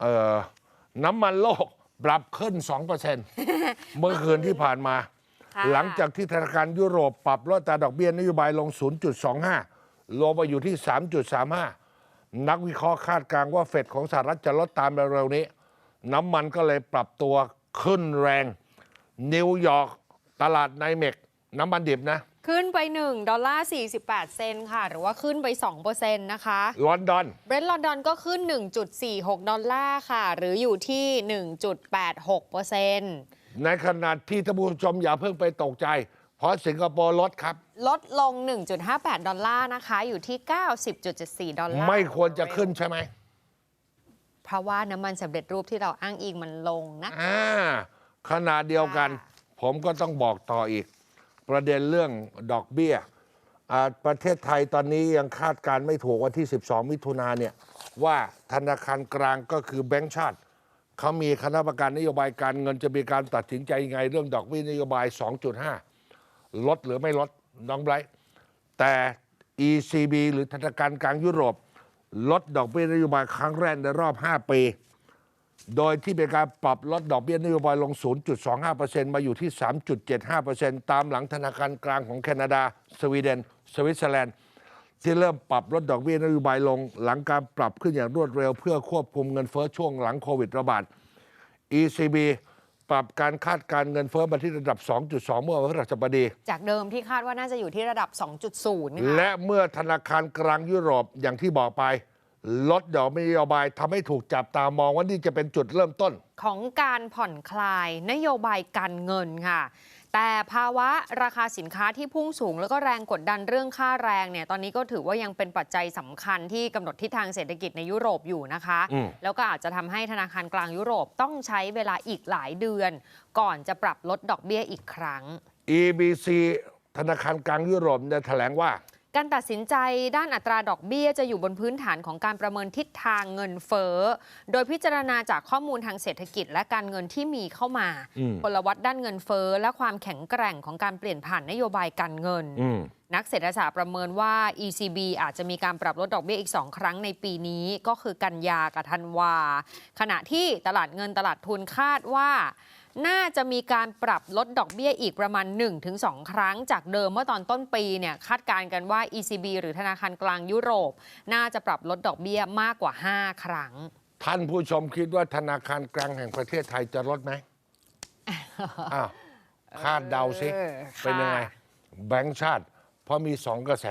เอ่อน้ำมันโลกปรับขึ้น 2%เมื่อคืนที่ผ่านมา ค่ะหลังจากที่ธนาคารยุโรปปรับลดอัตราดอกเบี้ยนโยบายลง 0.25 ลงมาอยู่ที่ 3.35 นักวิเคราะห์คาดการณ์ว่าเฟดของสหรัฐจะลดตามเร็วๆนี้ น้ำมันก็เลยปรับตัวขึ้นแรง นิวยอร์กตลาดไนเมก น้ำมันดิบนะ ขึ้นไป 1 ดอลลาร์ 48 เซนต์ค่ะ หรือว่าขึ้นไป 2%นะคะ ลอนดอน เบรนท์ลอนดอนก็ขึ้น 1.46 ดอลลาร์ค่ะ หรืออยู่ที่ 1.86%ในขณะที่ท่านผู้ชมอย่าเพิ่งไปตกใจ เพราะสิงคโปร์ลดครับ ลดลง 1.58 ดอลลาร์นะคะ อยู่ที่ 90.74 ดอลลาร์ ไม่ควรจะขึ้นใช่ไหม เพราะว่าน้ำมันสำเร็จรูปที่เราอ้างอิงมันลงนะอ่าขณะเดียวกันค่ะผมก็ต้องบอกต่ออีก ประเด็นเรื่องดอกเบี้ยประเทศไทยตอนนี้ยังคาดการณ์ไม่ถูกวันที่ 12 มิถุนาเนี่ยว่าธนาคารกลางก็คือแบงก์ชาติเขามีคณะกรรมการนโยบายการเงินจะมีการตัดสินใจยังไง เรื่องดอกเบี้ยนโยบาย 2.5 ลดหรือไม่ลดน้องไบรท์แต่ ECB หรือธนาคารกลางยุโรป ลดดอกเบี้ยนโยบายครั้งแรกในรอบ 5 ปี โดยที่เป็นการปรับลดดอกเบี้ยนโยบายลง 0.25%มาอยู่ที่ 3.75%ตามหลังธนาคารกลางของแคนาดา สวีเดน สวิตเซอร์แลนด์ ที่เริ่มปรับลดดอกเบี้ยนโยบายลง หลังการปรับขึ้นอย่างรวดเร็ว เพื่อควบคุมเงินเฟ้อช่วงหลังโควิดระบาด ECB ปรับการคาดการณ์เงินเฟ้อมาที่ระดับ 2.2 เมื่อวันพฤหัสบดี จากเดิมที่คาดว่าน่าจะอยู่ที่ระดับ 2.0ค่ะและเมื่อธนาคารกลางยุโรปอย่างที่บอกไป ลดดอกเบี้ยนโยบายทำให้ถูกจับตามองว่านี่จะเป็นจุดเริ่มต้น ของการผ่อนคลายนโยบายการเงินค่ะ แต่ภาวะราคาสินค้าที่พุ่งสูง แล้วก็แรงกดดันเรื่องค่าแรงเนี่ยตอนนี้ก็ถือว่ายังเป็นปัจจัยสำคัญที่กำหนดทิศทางเศรษฐกิจในยุโรปอยู่นะคะ อืม แล้วก็อาจจะทำให้ธนาคารกลางยุโรปต้องใช้เวลาอีกหลายเดือน ก่อนจะปรับลดดอกเบี้ยอีกครั้ง EBC ธนาคารกลางยุโรปได้แถลงว่า การตัดสินใจด้านอัตราดอกเบี้ยจะอยู่บนพื้นฐานของการประเมินทิศทางเงินเฟ้อ โดยพิจารณาจากข้อมูลทางเศรษฐกิจและการเงินที่มีเข้ามาอืมพลวัตด้านเงินเฟ้อและความแข็งแกร่งของการเปลี่ยนผ่านนโยบายการเงินอืมนักเศรษฐศาสตร์ประเมินว่า ECB อาจจะมีการปรับลดดอกเบี้ยอีก 2 ครั้งในปีนี้ก็คือกันยากับธันวา ขณะที่ตลาดเงินตลาดทุนคาดว่า น่าจะมีการปรับลดดอกเบี้ยอีกประมาณ 1-2 ครั้ง จากเดิมเมื่อตอนต้นปีเนี่ยคาดการณ์กันว่า ECB หรือธนาคารกลางยุโรป น่าจะปรับลดดอกเบี้ยมากกว่า 5 ครั้ง ท่านผู้ชมคิดว่าธนาคารกลางแห่งประเทศไทยจะลดไหมอ้าวคาดเดาสิเออเป็นยังไงค่ะแบงก์ชาติ เพราะมีสองกระแส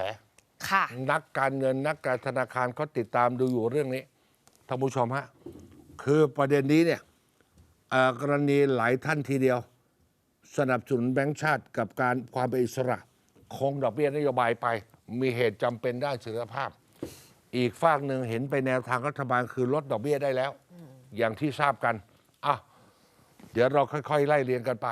ค่ะ นักการเงินนักการธนาคารเขาติดตามดูอยู่เรื่องนี้ท่านผู้ชมฮะคือประเด็นนี้เนี่ยเอ่อ กรณีหลายท่านทีเดียว สนับสนุนแบงค์ชาติกับการความเป็นอิสระคงดอกเบี้ยนโยบายไป มีเหตุจำเป็นด้านสุขภาพ อีกฝากหนึ่งเห็นไปแนวทางรัฐบาลคือลดดอกเบี้ยได้แล้ว อย่างที่ทราบกันอะเดี๋ยวเราค่อย ๆ ไล่เรียงกันไป